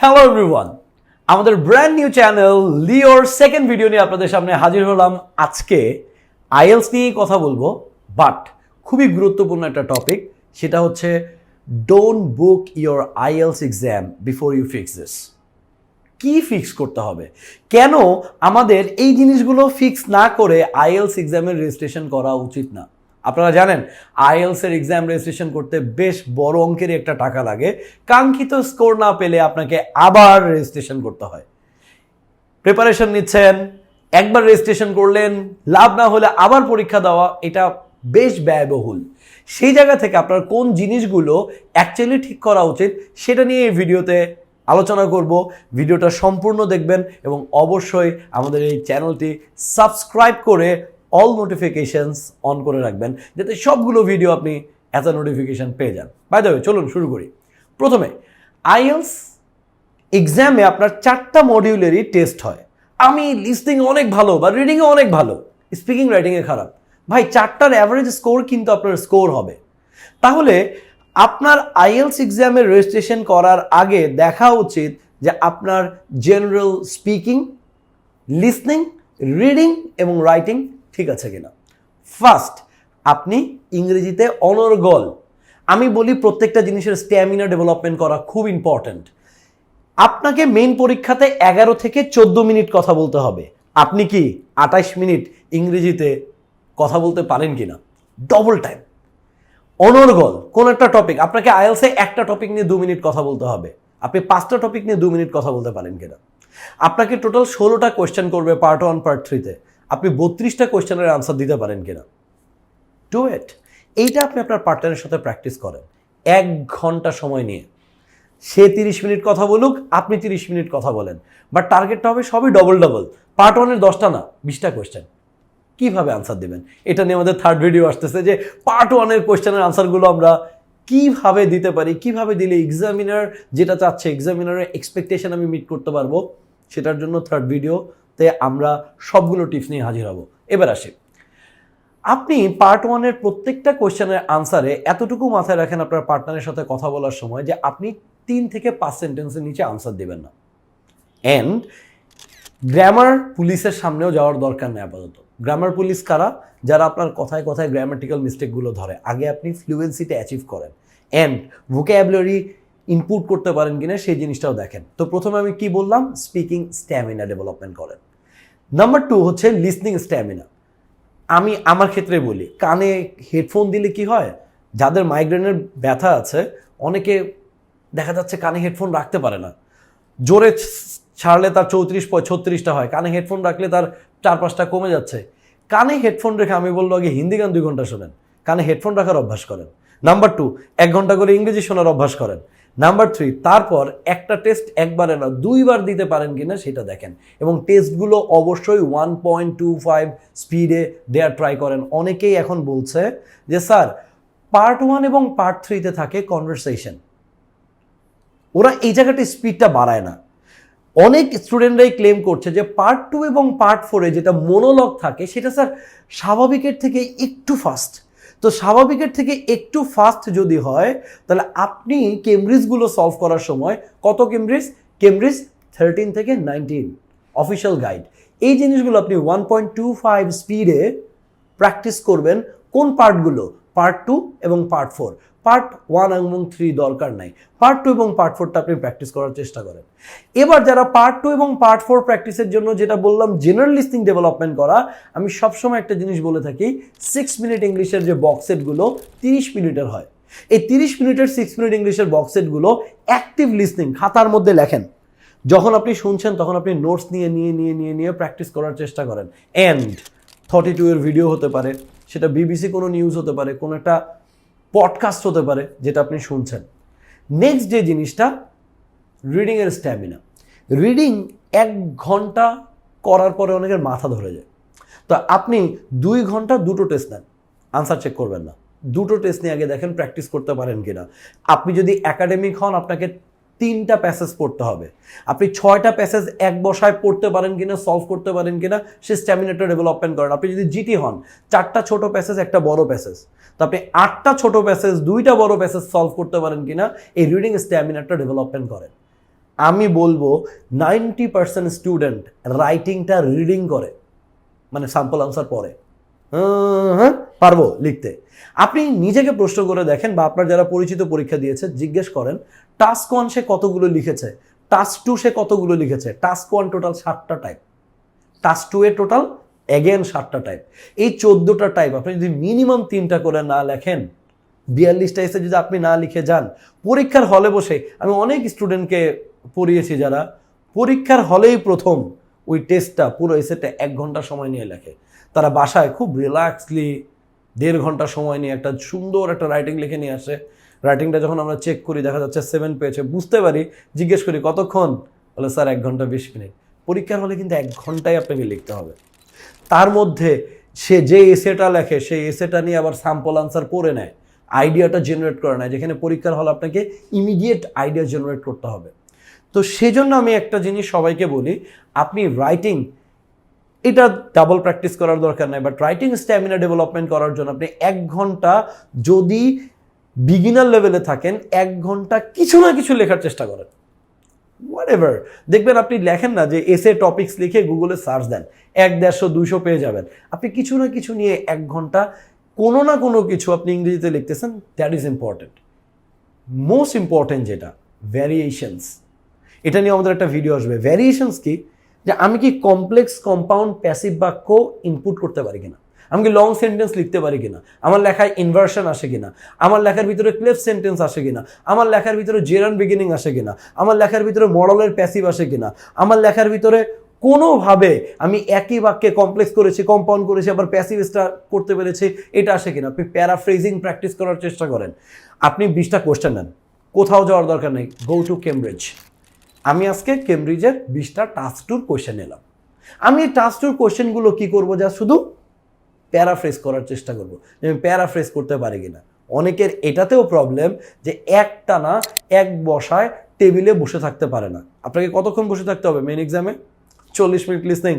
Hello everyone আমাদের brand new channel লিওর second video নিয়ে আপনাদের সামনে হাজির হলাম আজকে। আইএলস নিয়েই কথা বলব বাট খুবই গুরুত্বপূর্ণ একটা টপিক সেটা হচ্ছে don't book your IELTS exam before you fix this কি ফিক্স করতে হবে? কেন আমাদের এই জিনিসগুলো ফিক্স না করে আইএলস এক্সামের রেজিস্ট্রেশন করা উচিত না? আপনারা জানেন আইএলস এর এক্সাম রেজিস্ট্রেশন করতে বেশ বড় অঙ্কের একটা টাকা লাগে। কাঙ্ক্ষিত স্কোর না পেলে আপনাকে আবার রেজিস্ট্রেশন করতে হয়। প্রিপারেশন নিচ্ছেন, একবার রেজিস্ট্রেশন করলেন, লাভ না হলে আবার পরীক্ষা দেওয়া, এটা বেশ ব্যয়বহুল। সেই জায়গা থেকে আপনার কোন জিনিসগুলো অ্যাকচুয়ালি ঠিক করা উচিত, সেটা নিয়ে এই ভিডিওতে আলোচনা করব। ভিডিওটা সম্পূর্ণ দেখবেন এবং অবশ্যই আমাদের এই চ্যানেলটি সাবস্ক্রাইব করে অল নোটিফিকেশনস অন করে রাখবেন, যাতে সবগুলো ভিডিও আপনি এত নোটিফিকেশন পেয়ে যান। বাই দ্য চলুন শুরু করি। প্রথমে আইএলস এক্সামে আপনার চারটা মডিউলেরই টেস্ট হয়। আমি লিস্টিং অনেক ভালো বা রিডিংয়ে অনেক ভালো স্পিকিং রাইটিংয়ে খারাপ। ভাই, চারটার অ্যাভারেজ স্কোর কিন্তু আপনার স্কোর হবে। তাহলে, আপনার আইএলস এক্সামের রেজিস্ট্রেশন করার আগে দেখা উচিত যে আপনার জেনারেল স্পিকিং লিসনিং রিডিং এবং রাইটিং ঠিক আছে কিনা? ফার্স্ট আপনি ইংরেজিতে অনর্গল আমি বলি প্রত্যেকটা জিনিসের স্ট্যামিনা ডেভেলপমেন্ট করা খুব ইম্পর্ট্যান্ট আপনাকে মেইন পরীক্ষাতে এগারো থেকে চোদ্দ মিনিট কথা বলতে হবে। আপনি কি আঠাশ মিনিট ইংরেজিতে কথা বলতে পারেন কিনা? ডবল টাইম অনর্গল কোন একটা টপিক আপনাকে আইএলসে একটা টপিক নিয়ে দু মিনিট কথা বলতে হবে। আপনি পাঁচটা টপিক নিয়ে দু মিনিট কথা বলতে পারেন কিনা? আপনাকে টোটাল ষোলোটা কোয়েশ্চেন করবে পার্ট ওয়ান পার্ট থ্রিতে আপনি বত্রিশটা কোয়েশ্চেনের আনসার দিতে পারেন কিনা? ডু ইট এইটা আপনি আপনার পার্টনারের সাথে প্র্যাকটিস করেন। এক ঘণ্টা সময় নিয়ে। সে তিরিশ মিনিট কথা বলুক, আপনি তিরিশ মিনিট কথা বলেন। বাট টার্গেটটা হবে সবই ডবল ডবল পার্ট ওয়ানের দশটা না, বিশটা কোয়েশ্চেন কীভাবে আনসার দেবেন? এটা নিয়ে আমাদের থার্ড ভিডিও আসতেছে যে পার্ট ওয়ানের কোয়েশ্চেনের আনসারগুলো আমরা কীভাবে দিতে পারি, কীভাবে দিলে এক্সামিনার যেটা চাচ্ছে এক্সামিনারের এক্সপেকটেশন আমি মিট করতে পারব, সেটার জন্য থার্ড ভিডিওতে আমরা সবগুলো টিপস নিয়ে হাজির হব। এবার আসি। আপনি পার্ট ওয়ানের প্রত্যেকটা কোয়েশ্চেনের আনসারে এতটুকু মাথায় রাখেন আপনার পার্টনারের সাথে কথা বলার সময় যে আপনি তিন থেকে পাঁচ সেন্টেন্সের নিচে আনসার দেবেন না। অ্যান্ড গ্রামার পুলিশের সামনেও যাওয়ার দরকার নেই আপাতত। গ্রামার পুলিশ কারা? যারা আপনার কথায় কথায় গ্রামাটিক্যাল মিস্টেকগুলো ধরে। আগে আপনি ফ্লুয়েন্সিটা অ্যাচিভ করেন। অ্যান্ড ভোক্যাবুলারি ইনপুট করতে পারেন কিনা সেই জিনিসটাও দেখেন। তো প্রথমে আমি কি বললাম? স্পিকিং স্ট্যামিনা ডেভেলপমেন্ট করেন। নাম্বার টু হচ্ছে লিসনিং স্ট্যামিনা আমি আমার ক্ষেত্রে বলি, কানে হেডফোন দিলে কি হয়? যাদের মাইগ্রেনের ব্যথা আছে, অনেকে দেখা যাচ্ছে কানে হেডফোন রাখতে পারে না। জোরে ছাড়লে তার চৌত্রিশ, ছত্রিশটা হয়, কানে হেডফোন রাখলে তার চার পাঁচটা কমে যাচ্ছে। কানে হেডফোন রেখে আমি বলল আগে হিন্দি গান দুই ঘণ্টা শোনেন। কানে হেডফোন রাখার অভ্যাস করেন। নাম্বার টু এক ঘণ্টা করে ইংরেজি শোনার অভ্যাস করেন। নাম্বার থ্রি তারপর একটা টেস্ট একবারে না, দুইবার দিতে পারেন কিনা সেটা দেখেন। এবং টেস্টগুলো অবশ্যই ওয়ান পয়েন্ট টু ফাইভ স্পিডে দেয়ার ট্রাই করেন। অনেকেই এখন বলছে যে, স্যার পার্ট ওয়ান এবং পার্ট থ্রিতে থাকে কনভারসেশন ওরা এই জায়গাটা স্পিডটা বাড়ায় না। অনেক স্টুডেন্টরাই ক্লেম করছে যে পার্ট টু এবং পার্ট ফোরে যেটা মোনোলগ থাকে, সেটা স্যার স্বাভাবিকের থেকে একটু ফাস্ট তো স্বাভাবিকের থেকে একটু ফাস্ট যদি হয়, তাহলে আপনি কেমব্রিজগুলো সলভ করার সময় কত কেমব্রিজ কেমব্রিজ থার্টিন থেকে নাইনটিন অফিসিয়াল গাইড এই জিনিসগুলো আপনি ওয়ান পয়েন্ট টু ফাইভ স্পিডে প্র্যাকটিস করবেন কোন পার্টগুলো পার্ট টু এবং পার্ট ফোর পার্ট ওয়ান এবং থ্রি দরকার নাই। পার্ট টু এবং পার্ট ফোরটা আপনি প্র্যাকটিস করার চেষ্টা করেন। এবার যারা পার্ট টু এবং পার্ট ফোর প্র্যাকটিসের জন্য যেটা বললাম জেনারেল লিস্টিং ডেভেলপমেন্ট করা, আমি সবসময় একটা জিনিস বলে থাকি সিক্স মিনিট ইংলিশের যে বক্সেটগুলো তিরিশ মিনিটের হয়। এই তিরিশ মিনিটের সিক্স মিনিট ইংলিশের বক্সেটগুলো অ্যাক্টিভ লিসনিং খাতার মধ্যে লেখেন। যখন আপনি শুনছেন, তখন আপনি নোটস নিয়ে নিয়ে নিয়ে নিয়ে নিয়ে প্র্যাকটিস করার চেষ্টা করেন। অ্যান্ড থার্টি টু এর ভিডিও হতে পারে, সেটা বিবিসি কোনো নিউজ হতে পারে, কোনো একটা পডকাস্ট হতে পারে, যেটা আপনি শুনছেন। নেক্সট যে জিনিসটা রিডিংয়ের স্ট্যামিনা রিডিং এক ঘণ্টা করার পরে অনেকের মাথা ধরে যায়। তো আপনি দুই ঘণ্টা দুটো টেস্ট নেন। আনসার চেক করবেন না। দুটো টেস্ট নিয়ে আগে দেখেন প্র্যাকটিস করতে পারেন কিনা। আপনি যদি একাডেমিক হন, আপনাকে তিনটা প্যাসেজ পড়তে হবে। আপনি ছয়টা প্যাসেজ এক বসায় পড়তে পারেন কিনা সলভ করতে পারেন কিনা, সে স্ট্যামিনাটা ডেভেলপমেন্ট করেন। আপনি যদি জিটি হন, চারটা ছোট প্যাসেজ একটা বড় প্যাসেজ তো আপনি আটটা ছোট প্যাসেজ দুইটা বড় প্যাসেজ সলভ করতে পারেন কিনা, এই রিডিং স্ট্যামিনাটা ডেভেলপমেন্ট করেন। আমি বলব নাইনটি পার্সেন্ট স্টুডেন্ট রাইটিংটা রিডিং করে মানে স্যাম্পল আনসার পরে হ্যাঁ, পারব লিখতে। আপনি নিজেকে প্রশ্ন করে দেখেন বা আপনার যারা পরিচিত পরীক্ষা দিয়েছে জিজ্ঞেস করেন টাস্ক ওয়ান সে কতগুলো লিখেছে? টাস্ক টু সে কতগুলো লিখেছে? টাস্ক ওয়ান টোটাল সাতটা টাইপ টাস্ক টু এ টোটাল অ্যাগেন সাতটা টাইপ এই চোদ্দোটা টাইপ আপনি যদি মিনিমাম তিনটা করে না লেখেন বিয়াল্লিশটা এসে যদি আপনি না লিখে যান পরীক্ষার হলে বসে আমি অনেক স্টুডেন্টকে পড়িয়েছি যারা পরীক্ষার হলেই প্রথম ওই টেস্টটা পুরো এসেটা এক ঘণ্টা সময় নিয়ে লেখে। তারা বাসায় খুব রিল্যাক্সলি দেড় ঘণ্টা সময় নিয়ে একটা সুন্দর একটা রাইটিং লিখে নিয়ে আসে। রাইটিংটা যখন আমরা চেক করি, দেখা যাচ্ছে সেভেন পেয়েছে। বুঝতে পারি, জিজ্ঞেস করি, কতক্ষণ? বলে, স্যার, এক ঘণ্টা বিশ মিনিট। পরীক্ষার হলে কিন্তু এক ঘন্টায় আপনাকে লিখতে হবে। তার মধ্যে সে যে এসেটা লেখে, সেই এসেটা নিয়ে আবার স্যাম্পল আনসার করে নেয়। আইডিয়াটা জেনারেট করে নেয়, যেখানে পরীক্ষার হলে আপনাকে ইমিডিয়েট আইডিয়া জেনারেট করতে হবে। তো সেজন্য আমি একটা জিনিস সবাইকে বলি, আপনি রাইটিং এটা ডাবল প্র্যাকটিস করার দরকার নাই বাট রাইটিং স্ট্যামিনা ডেভেলপমেন্ট করার জন্য আপনি এক ঘণ্টা যদি বিগিনার লেভেলে থাকেন, এক ঘণ্টা কিছু না কিছু লেখার চেষ্টা করেন। হোয়াট এভার দেখবেন আপনি লেখেন না যে এসে টপিক্স লিখে গুগলে সার্চ দেন, এক দেড়শো, দুইশো পেয়ে যাবেন। আপনি কিছু না কিছু নিয়ে এক ঘণ্টা কোনো না কোনো কিছু আপনি ইংরেজিতে লিখতেছেন that is important most important যেটা ভ্যারিয়েশনস এটা নিয়ে আমাদের একটা ভিডিও আসবে। ভ্যারিয়েশনস কি? যে আমি কি কমপ্লেক্স কম্পাউন্ড প্যাসিভ বাক্য ইনপুট করতে পারি কিনা? আমি কি লং সেন্টেন্স লিখতে পারি কিনা? আমার লেখায় ইনভার্সন আসে কিনা? আমার লেখার ভিতরে ক্লেফ সেন্টেন্স আসে কিনা? আমার লেখার ভিতরে জেরান বিগিনিং আসে কিনা? আমার লেখার ভিতরে মডেলের প্যাসিভ আসে কিনা? আমার লেখার ভিতরে কোনোভাবে আমি একই বাক্যে কমপ্লেক্স করেছি কম্পাউন্ড করেছি, আবার প্যাসিভ স্টার করতে পেরেছি, এটা আসে কিনা? আপনি প্যারাফ্রেজিং প্র্যাকটিস করার চেষ্টা করেন। আপনি বিশটা কোশ্চেন নেন। কোথাও যাওয়ার দরকার নেই। গো টু কেমব্রিজ আমি আজকে কেমব্রিজের বিশটা টাস্ক টুর কোয়েশ্চেন নিলাম আমি এই টাস্ক টুর কোয়েশ্চেনগুলো কী করব? যা শুধু প্যারাফ্রেজ করার চেষ্টা করব। যে আমি প্যারাফ্রেজ করতে পারি কিনা। অনেকের এটাতেও প্রবলেম যে একটা না এক বসায় টেবিলে বসে থাকতে পারে না। আপনাকে কতক্ষণ বসে থাকতে হবে মেন এক্সামে চল্লিশ মিনিট লিসনিং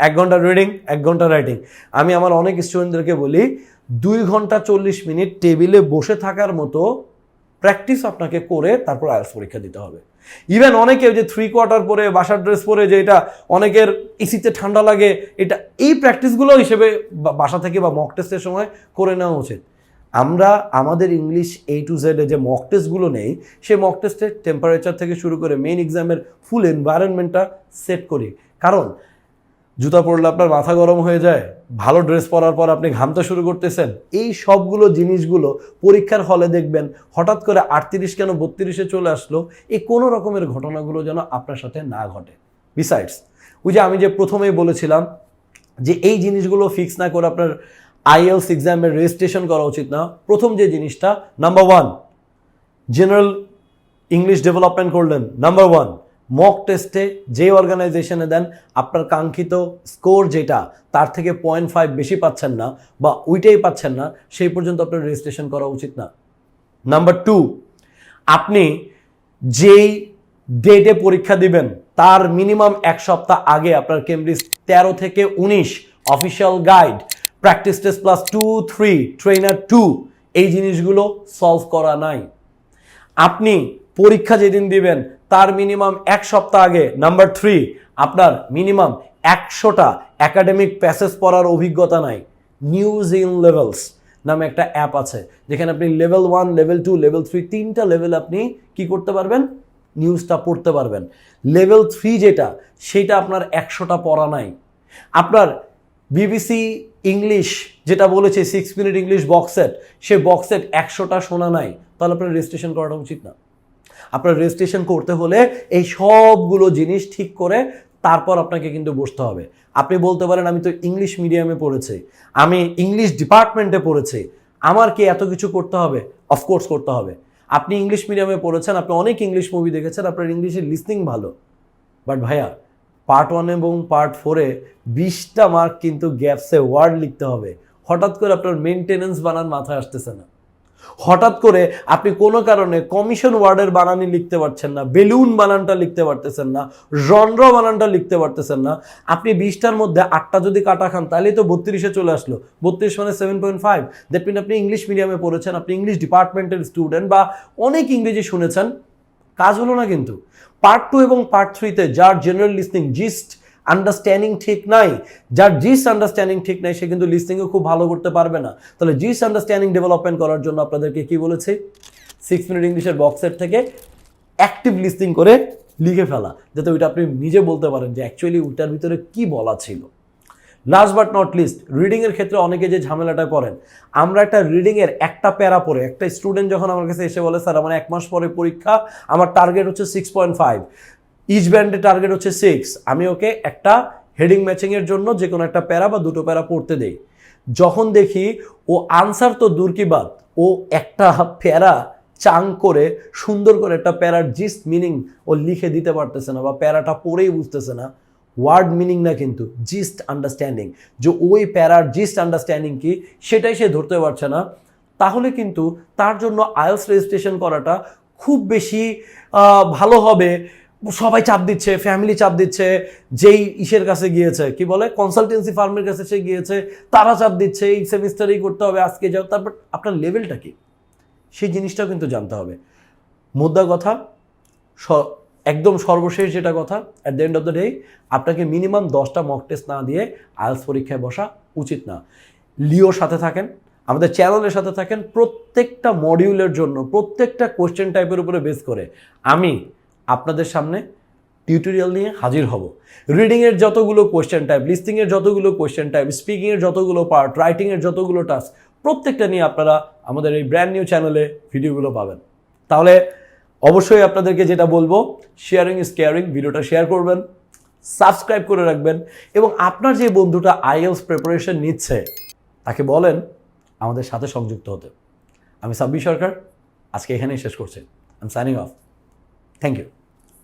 এক ঘণ্টা রিডিং এক ঘণ্টা রাইটিং আমি আমার অনেক স্টুডেন্টদেরকে বলি, দুই ঘণ্টা চল্লিশ মিনিট টেবিলে বসে থাকার মতো প্র্যাকটিস আপনাকে করে তারপর আয়ালস পরীক্ষা দিতে হবে। ইভেন অনেকে যে থ্রি কোয়ার্টার পরে, বাসার ড্রেস পরে যে এটা অনেকের এসিতে ঠান্ডা লাগে, এটা এই প্র্যাকটিসগুলো হিসেবে বাসা থেকে বা মক টেস্টের সময় করে নেওয়া উচিত। আমরা, আমাদের ইংলিশ এ টু জেডে যে মক টেস্টগুলো নেই, সেই মক টেস্টের টেম্পারেচার থেকে শুরু করে মেইন এক্সামের ফুল এনভায়রনমেন্টটা সেট করি। কারণ জুতা পরলে আপনার মাথা গরম হয়ে যায়, ভালো ড্রেস পরার পর আপনি ঘামতে শুরু করতেছেন, এই সবগুলো জিনিসগুলো পরীক্ষার হলে দেখবেন হঠাৎ করে আটত্রিশ কেন বত্রিশে চলে আসলো, এই কোনো রকমের ঘটনাগুলো যেন আপনার সাথে না ঘটে। বিসাইডস ওই যে আমি যে প্রথমেই বলেছিলাম যে এই জিনিসগুলো ফিক্স না করে আপনার আইএলস এক্সামের রেজিস্ট্রেশন করা উচিত না, প্রথম যে জিনিসটা number one general English development করলেন নাম্বার ওয়ান মক টেস্টে যে অর্গানাইজেশনে দেন, আপনার কাঙ্ক্ষিত স্কোর যেটা, তার থেকে পয়েন্ট ফাইভ বেশি পাচ্ছেন না বা ওইটাই পাচ্ছেন না, সেই পর্যন্ত আপনার রেজিস্ট্রেশন করা উচিত না। নাম্বার টু আপনি যেই ডেটে পরীক্ষা দিবেন, তার মিনিমাম এক সপ্তাহ আগে আপনার কেমব্রিজ তেরো থেকে উনিশ official guide practice test plus two three trainer two এই জিনিসগুলো সলভ করা নাই। আপনি পরীক্ষা যেদিন দিবেন তার মিনিমাম এক সপ্তাহ আগে। নাম্বার থ্রি আপনার মিনিমাম একশোটা একাডেমিক প্যাসেজ পড়ার অভিজ্ঞতা নাই। নিউজ ইন লেভেলস নামে একটা অ্যাপ আছে। যেখানে আপনি level one level two level three তিনটা লেভেল আপনি কি করতে পারবেন? নিউজটা পড়তে পারবেন। লেভেল থ্রি যেটা, সেটা আপনার একশোটা পড়া নাই। আপনার বিবিসি ইংলিশ যেটা বলেছে six minute English box set সে বক্সেট একশোটা শোনা নাই। তাহলে আপনার রেজিস্ট্রেশন করাটা উচিত না। আপনার রেজিস্ট্রেশন করতে হলে এই সবগুলো জিনিস ঠিক করে তারপর আপনাকে কিন্তু বসতে হবে। আপনি বলতে পারেন, আমি তো ইংলিশ মিডিয়ামে পড়েছি, আমি ইংলিশ ডিপার্টমেন্টে পড়েছি, আমার কি এত কিছু করতে হবে? অফকোর্স করতে হবে। আপনি ইংলিশ মিডিয়ামে পড়েছেন, আপনি অনেক ইংলিশ মুভি দেখেছেন, আপনার ইংলিশের লিসনিং ভালো। বাট ভাইয়া পার্ট ওয়ান এবং পার্ট ফোরে বিশটা মার্ক কিন্তু গ্যাপসে ওয়ার্ড লিখতে হবে। হঠাৎ করে আপনার মেনটেনেন্স বানান মাথায় আসতেছে না। হঠাৎ করে আপনি কোনো কারণে কমিশন ওয়ার্ডের বানানি লিখতে পারছেন না বেলুন বানানটা লিখতে পারতেছেন না জনর বানানটা লিখতে পারতেছেন না, আপনি বিশটার মধ্যে আটটা যদি কাটা খান, তাহলেই তো বত্রিশে চলে আসলো। বত্রিশ মানে seven point five that mean আপনি ইংলিশ মিডিয়ামে পড়েছেন, আপনি ইংলিশ ডিপার্টমেন্টের স্টুডেন্ট বা অনেক ইংরেজি শুনেছেন, কাজ হলো না কিন্তু। পার্ট টু এবং পার্ট থ্রিতে যার জেনারেল লিসনিং জিস্ট আন্ডারস্ট্যান্ডিং ঠিক নাই। যার জিস আন্ডারস্ট্যান্ডিং ঠিক নাই, সে কিন্তু লিসনিংও খুব ভালো করতে পারবে না। তাহলে জিস আন্ডারস্ট্যান্ডিং ডেভেলপমেন্ট করার জন্য আপনাদেরকে কি বলেছি? সিক্স মিনিট ইংলিশের বক্সের থেকে অ্যাক্টিভ লিস্টিং করে লিখে ফেলা, যাতে ওইটা আপনি নিজে বলতে পারেন যে অ্যাকচুয়ালি ওইটার ভিতরে কি বলা ছিল। লাস্ট বাট নট লিস্ট রিডিংয়ের ক্ষেত্রে অনেকে যে ঝামেলাটা পড়েন আমরা একটা রিডিংয়ের একটা প্যারা পড়ে, একটা স্টুডেন্ট যখন আমার কাছে এসে বলে, স্যার, আমার এক মাস পরে পরীক্ষা, আমার টার্গেট হচ্ছে সিক্স পয়েন্ট ফাইভ ইচ ব্যান্ডের টার্গেট হচ্ছে সিক্স আমি ওকে একটা হেডিং ম্যাচিংয়ের জন্য যে কোনো একটা প্যারা বা দুটো প্যারা পড়তে দেই। যখন দেখি ও আনসার তো দূর কি বাদ ও একটা প্যারা চাং করে সুন্দর করে একটা প্যারার জিস্ট মিনিং ও লিখে দিতে পারতেছে না বা প্যারাটা পড়েই বুঝতেছে না ওয়ার্ড মিনিং না কিন্তু জিস্ট আন্ডারস্ট্যান্ডিং যে ওই প্যারার জিস্ট আন্ডারস্ট্যান্ডিং কি, সেটাই সে ধরতে পারছে না। তাহলে কিন্তু তার জন্য আইএলস রেজিস্ট্রেশন করাটা খুব বেশি ভালো হবে। সবাই চাপ দিচ্ছে ফ্যামিলি চাপ দিচ্ছে, যেই ইসের কাছে গিয়েছে, কি বলে কনসালটেন্সি ফার্মের কাছে সে গিয়েছে, তারা চাপ দিচ্ছে, এই সেমিস্টারেই করতে হবে, আজকে যাও, তারপর আপনার লেভেলটা কি? সেই জিনিসটাও কিন্তু জানতে হবে। মুদ্রা কথা একদম সর্বশেষ যেটা কথা at the end of the day আপনাকে মিনিমাম দশটা মক টেস্ট না দিয়ে আইএলস পরীক্ষায় বসা উচিত না। লিওর সাথে থাকেন, আমাদের চ্যানেলের সাথে থাকেন, প্রত্যেকটা মডিউলের জন্য, প্রত্যেকটা কোশ্চেন টাইপের উপরে বেস করে। আমি আপনাদের সামনে টিউটোরিয়াল নিয়ে হাজির হব। রিডিংয়ের যতগুলো কোশ্চেন টাইপ লিস্টিংয়ের যতগুলো কোশ্চেন টাইপ স্পিকিংয়ের যতগুলো পার্ট রাইটিংয়ের যতগুলো টাস্ক প্রত্যেকটা নিয়ে আপনারা আমাদের এই ব্র্যান্ড নিউ চ্যানেলে ভিডিওগুলো পাবেন। তাহলে অবশ্যই আপনাদেরকে যেটা বলব শেয়ারিং ইজ কেয়ারিং ভিডিওটা শেয়ার করবেন সাবস্ক্রাইব করে রাখবেন এবং আপনার যে বন্ধুটা আইএলস প্রিপারেশন নিচ্ছে, তাকে বলেন আমাদের সাথে সংযুক্ত হতে। আমি সাব্বির সরকার, আজকে এখানেই শেষ করছি। I am signing off thank you